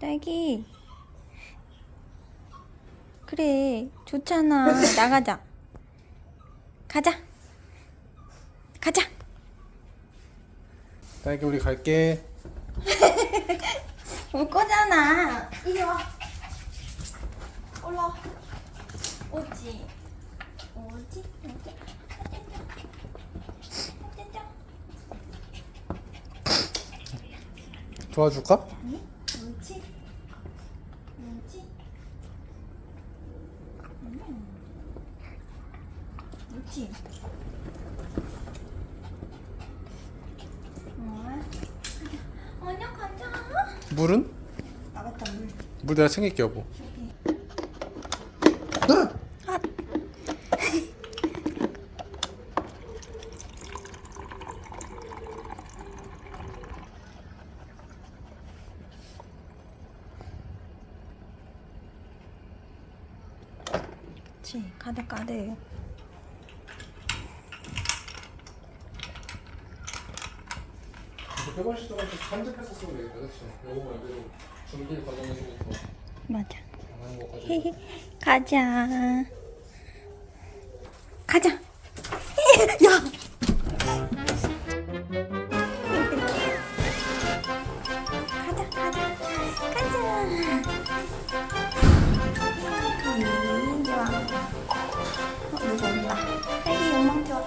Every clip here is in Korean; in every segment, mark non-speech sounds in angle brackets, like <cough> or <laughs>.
딸기. 그래, 좋잖아. 나가자. 가자. 가자. 딸기 우리 갈게. <laughs> 올 거잖아. 이리 와. 올라. 오지. 오지. 오지. 도와줄까? 아니, 옳지. 옳지. 음. 옳지. 어. 물은? 나갔다 물. 물 내가 챙길게 여보. 아. 그치 가득 가득 이거 100원씩 들어가서 편집했었으면 되겠다, 그렇지? 요거 말대로 준비 과정에서부터 맞아. 하는 것까지. 가자. 가자. <laughs> 야! 가자 가자. 가자. 음, 좋아 어, 누구 온다. 딸기 욕망 좋아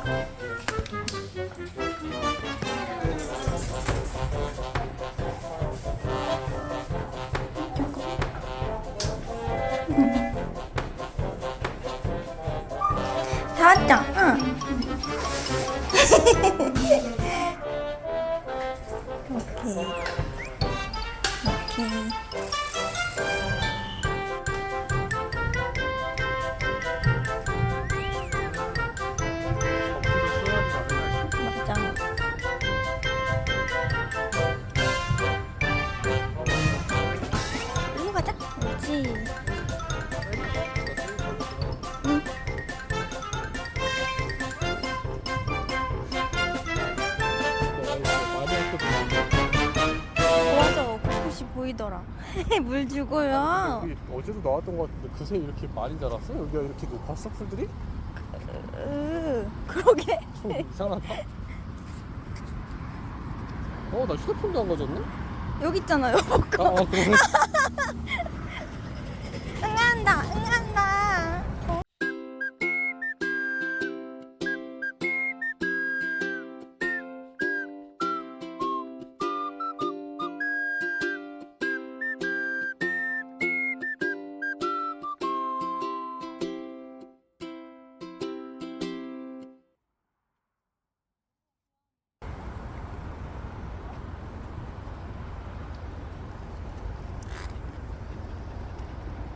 그렇지 응 맞아 벚꽃이 보이더라 <laughs> 물 주고요 여기 어제도 나왔던 것 같은데 그새 이렇게 많이 자랐어? 여기가 이렇게 높았어 풀들이? 으 그러게 좀 이상하다. 어, 나 휴대폰도 안 가졌네? 여기 있잖아요 <laughs> 아, 아 그러네. 응한다 응한다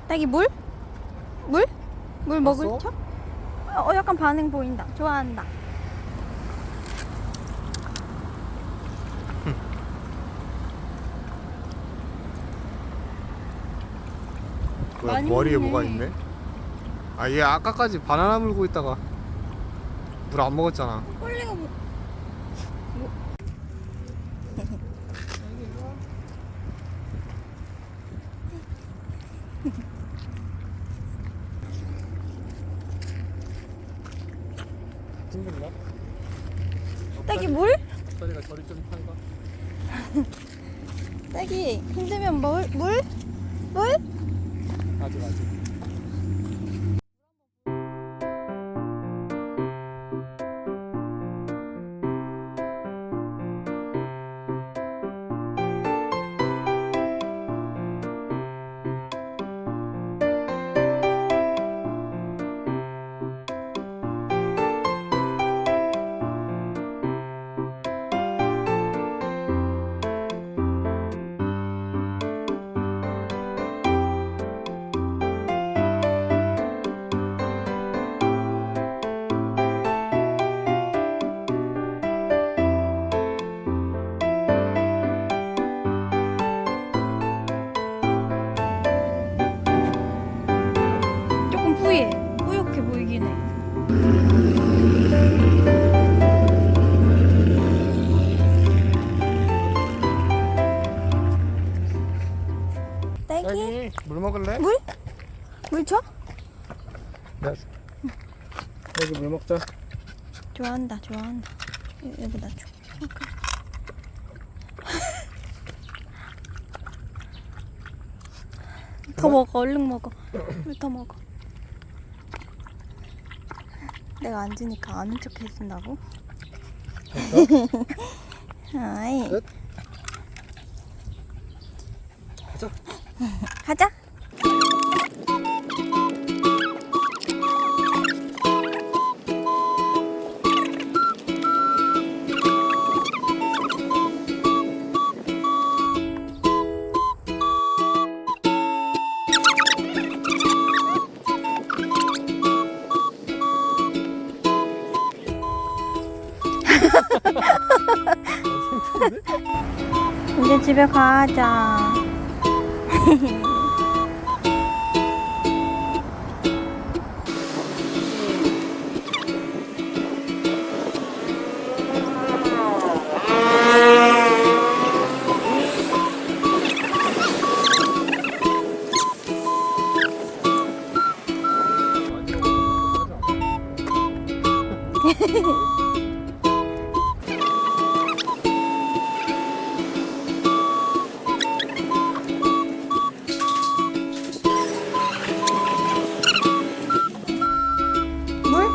딸기 물? 물? 물 먹을? 척? 어 약간 반응 보인다 좋아한다 뭐야, 많이 머리에 먹네. 뭐가 있네? 아, 얘 아까까지 바나나 물고 있다가 물 안 먹었잖아. 꼴리가 뭐... 뭐... <laughs> 힘들나? 딸기 물? 다리가 저리 좀 탄가? <laughs> 딸기 힘들면 물? 물? 물? 아직 아직. 딸기? 딸기 물 먹을래? 물? 물 줘? 네. 여기 물 먹자. 좋아한다, 좋아한다. 여- 여기다 줘. 더 먹어, 얼른 먹어. 물 더 먹어. 내가 앉으니까 아는 척 해준다고? <laughs> 아이. 끝. 가자. 가자. 이제 집에 가자. Hehehehe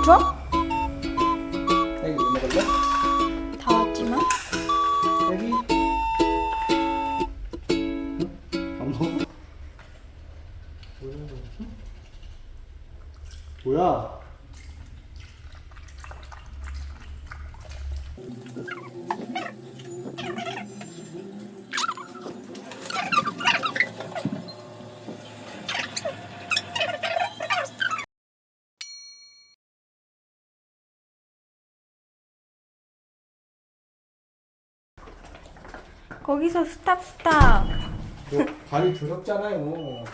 물 줘? 물 먹을래? 다 왔지만. 응? 안 먹어? 뭐야? 거기서 스탑 스탑. 뭐 발이 더럽잖아요.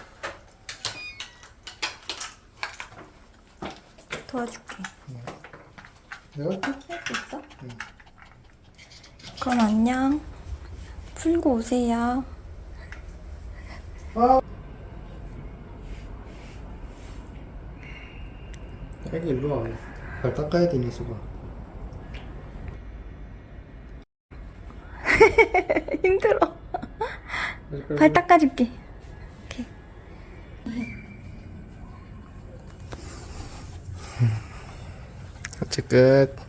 도와줄게. 내가 할수 있어? 그럼 안녕. 풀고 오세요. 아. 딸기 일로 와. 발 닦아야 되니 수가. 힘들어. 발 닦아줄게. 같이 끝.